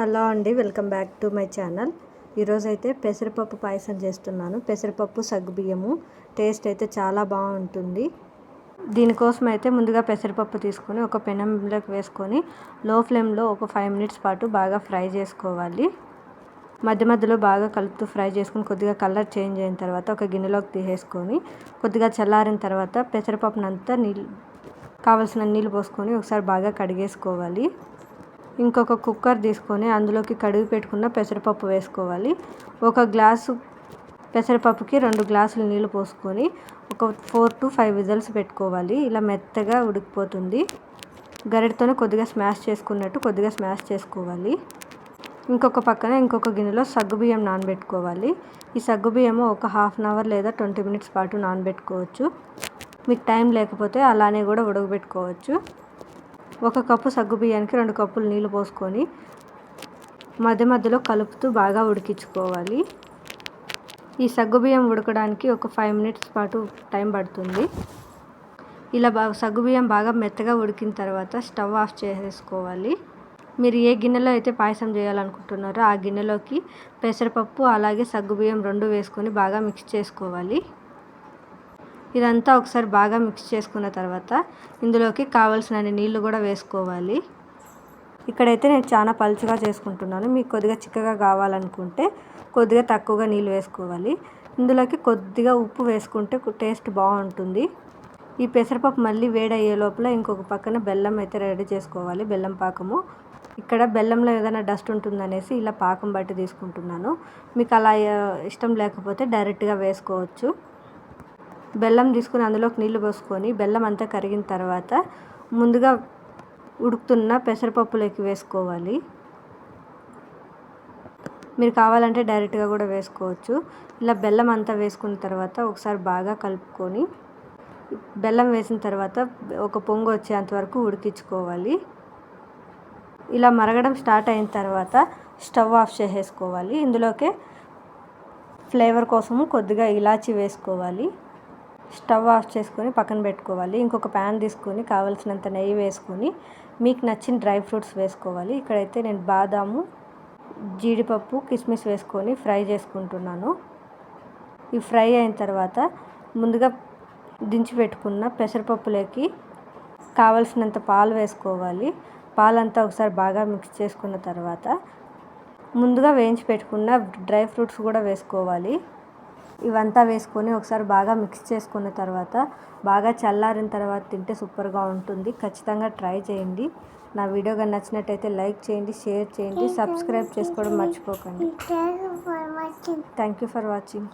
Hello అండి welcome back to my channel. ఈరోజైతే పెసరపప్పు పాయసం చేస్తున్నాను. పెసరపప్పు సగ్గుబియ్యము టేస్ట్ అయితే చాలా బాగుంటుంది. దీనికోసం అయితే ముందుగా పెసరపప్పు తీసుకొని ఒక పెనంలోకి వేసుకొని లో ఫ్లేమ్లో ఒక ఫైవ్ మినిట్స్ పాటు బాగా ఫ్రై చేసుకోవాలి. మధ్య మధ్యలో బాగా కలుపుతూ ఫ్రై చేసుకుని కొద్దిగా కలర్ చేంజ్ అయిన తర్వాత ఒక గిన్నెలోకి తీసేసుకొని కొద్దిగా చల్లారిన తర్వాత పెసరపప్పునంతా నీళ్ళు కావలసిన నీళ్ళు పోసుకొని ఒకసారి బాగా కడిగేసుకోవాలి. ఇంకొక కుక్కర్ తీసుకొని అందులోకి కడిగి పెట్టుకున్న పెసరపప్పు వేసుకోవాలి. ఒక గ్లాసు పెసరపప్పుకి రెండు గ్లాసులు నీళ్ళు పోసుకొని ఒక ఫోర్ టు ఫైవ్ విజల్స్ పెట్టుకోవాలి. ఇలా మెత్తగా ఉడికిపోతుంది. గరిటతోనే కొద్దిగా స్మాష్ చేసుకున్నట్టు కొద్దిగా స్మాష్ చేసుకోవాలి. ఇంకొక పక్కన ఇంకొక గిన్నెలో సగ్గుబియ్యం నానబెట్టుకోవాలి. ఈ సగ్గుబియ్యము ఒక హాఫ్ అన్ అవర్ లేదా ట్వంటీ మినిట్స్ పాటు నానబెట్టుకోవచ్చు. మీకు టైం లేకపోతే అలానే కూడా ఉడకబెట్టుకోవచ్చు. ఒక కప్పు సగ్గుబియ్యానికి రెండు కప్పులు నీళ్ళు పోసుకొని మధ్య మధ్యలో కలుపుతూ బాగా ఉడికించుకోవాలి. ఈ సగ్గుబియ్యం ఉడకడానికి ఒక ఫైవ్ మినిట్స్ పాటు టైం పడుతుంది. ఇలా బాగా సగ్గుబియ్యం బాగా మెత్తగా ఉడికిన తర్వాత స్టవ్ ఆఫ్ చేసేసుకోవాలి. మీరు ఏ గిన్నెలో అయితే పాయసం చేయాలనుకుంటున్నారో ఆ గిన్నెలోకి పెసరపప్పు అలాగే సగ్గుబియ్యం రెండు వేసుకొని బాగా మిక్స్ చేసుకోవాలి. ఇదంతా ఒకసారి బాగా మిక్స్ చేసుకున్న తర్వాత ఇందులోకి కావాల్సినన్ని నీళ్ళు కూడా వేసుకోవాలి. ఇక్కడైతే నేను చాలా పలుచగా చేసుకుంటున్నాను. మీకు కొద్దిగా చిక్కగా కావాలనుకుంటే కొద్దిగా తక్కువగా నీళ్ళు వేసుకోవాలి. ఇందులోకి కొద్దిగా ఉప్పు వేసుకుంటే టేస్ట్ బాగుంటుంది. ఈ పెసరపప్పు మళ్ళీ వేడయ్యే లోపల ఇంకొక పక్కన బెల్లం అయితే రెడీ చేసుకోవాలి బెల్లం పాకము. ఇక్కడ బెల్లంలో ఏదైనా డస్ట్ ఉంటుందనేసి ఇలా పాకం బట్టి తీసుకుంటున్నాను. మీకు అలా ఇష్టం లేకపోతే డైరెక్ట్గా వేసుకోవచ్చు. బెల్లం తీసుకుని అందులోకి నీళ్ళు పోసుకొని బెల్లం అంతా కరిగిన తర్వాత ముందుగా ఉడుకుతున్న పెసరపప్పులోకి వేసుకోవాలి. మీరు కావాలంటే డైరెక్ట్గా కూడా వేసుకోవచ్చు. ఇలా బెల్లం అంతా వేసుకున్న తర్వాత ఒకసారి బాగా కలుపుకొని బెల్లం వేసిన తర్వాత ఒక పొంగు వచ్చేంత వరకు ఉడికించుకోవాలి. ఇలా మరగడం స్టార్ట్ అయిన తర్వాత స్టవ్ ఆఫ్ చేసేసుకోవాలి. ఇందులోకే ఫ్లేవర్ కోసము కొద్దిగా ఇలాచి వేసుకోవాలి. స్టవ్ ఆఫ్ చేసుకొని పక్కన పెట్టుకోవాలి. ఇంకొక ప్యాన్ తీసుకొని కావలసినంత నెయ్యి వేసుకొని మీకు నచ్చిన డ్రై ఫ్రూట్స్ వేసుకోవాలి. ఇక్కడైతే నేను బాదాము జీడిపప్పు కిస్మిస్ వేసుకొని ఫ్రై చేసుకుంటున్నాను. ఈ ఫ్రై అయిన తర్వాత ముందుగా దించి పెట్టుకున్న పెసరపప్పులోకి కావలసినంత పాలు వేసుకోవాలి. పాలంతా ఒకసారి బాగా మిక్స్ చేసుకున్న తర్వాత ముందుగా వేయించి పెట్టుకున్న డ్రై ఫ్రూట్స్ కూడా వేసుకోవాలి. ఇవంతా వేసుకొని ఒకసారి బాగా మిక్స్ చేసుకున్న తర్వాత బాగా చల్లారిన తర్వాత తింటే సూపర్గా ఉంటుంది. ఖచ్చితంగా ట్రై చేయండి. నా వీడియో కానీ నచ్చినట్టయితే లైక్ చేయండి షేర్ చేయండి సబ్స్క్రైబ్ చేసుకోవడం మర్చిపోకండి. Thank you for watching